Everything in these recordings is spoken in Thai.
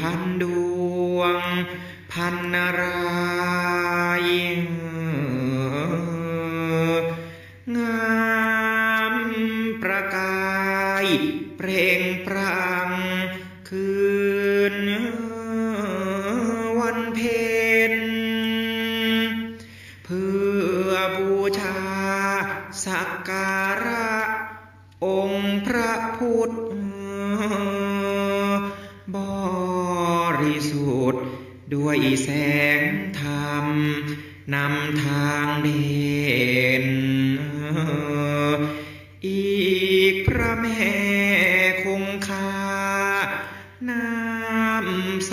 พันดวง พันนาราย มนำทางเด่นอีกพระแม่คงคา น้ำใส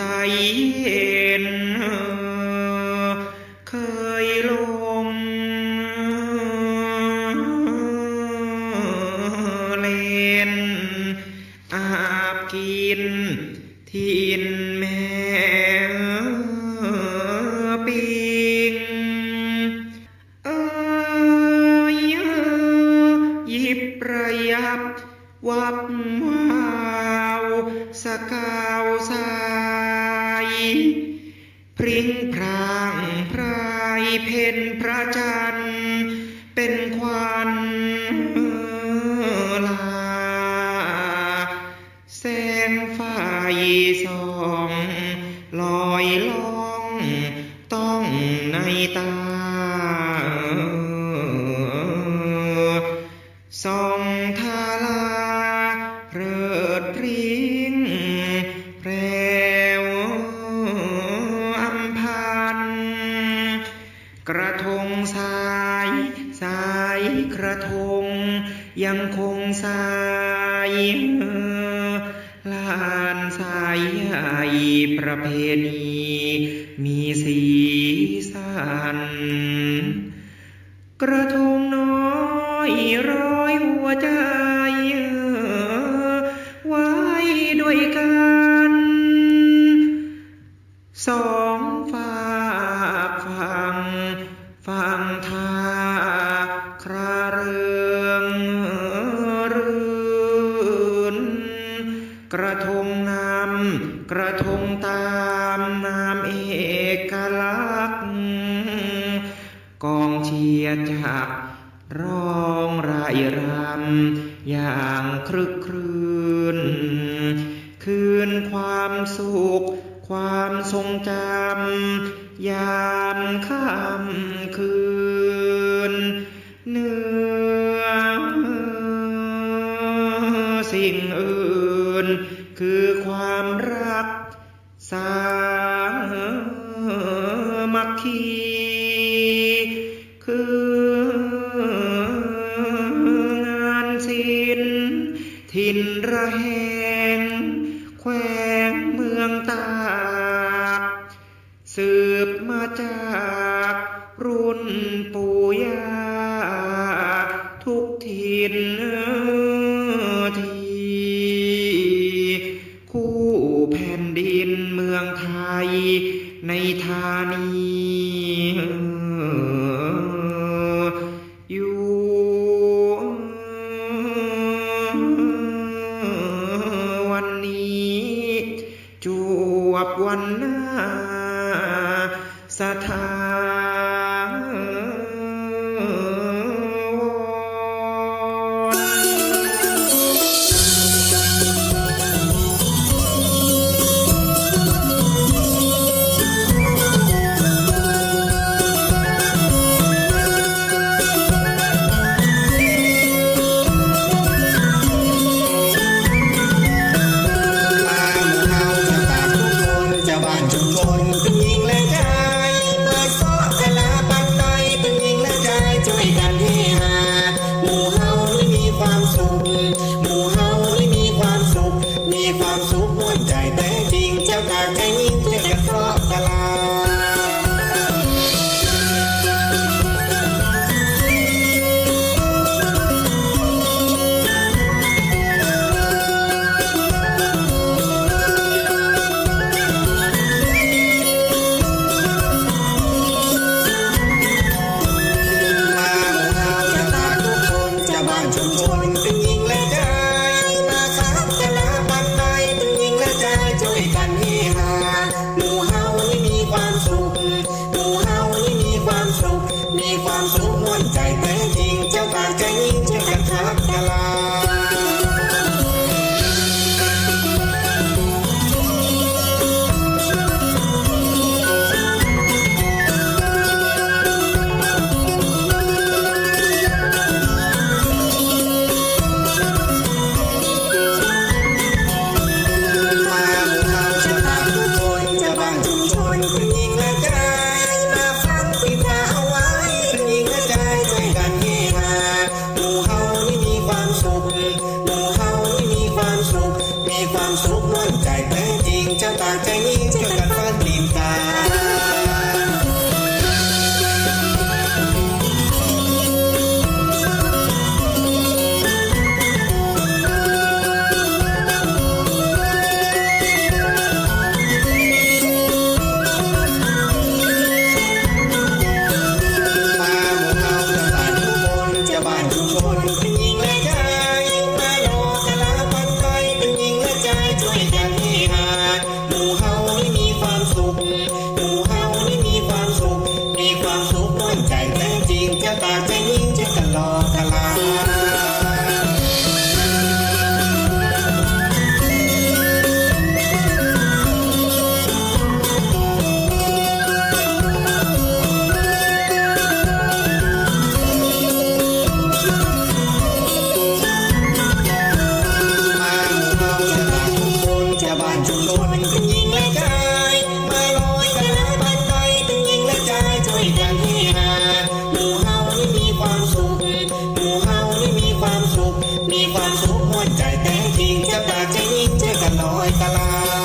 เย็นเคยลงเล่นอาบกินทิ งคงสายลานสายใหญ่ประเพณีมีสีสัน กระทงน้อยร้อยหัวใจามนามเอกลักษณ์กองเชียร์จากร้องรายรำอย่างครึกครื้นคืนความสุข ความทรงจำยามค่ำคืนเนื้อสิ่งอื่น คือความรัก สามัคคีคืองานศิลป์ถิ่นระแหงแขวงเมืองตากสืบมาจากรุ่นปู่ย่า ความสุขม่วนใจแต่จริงเจ้าตากใจยิ่งจะกระทาะกะลา บ้า อกันลอยกะลา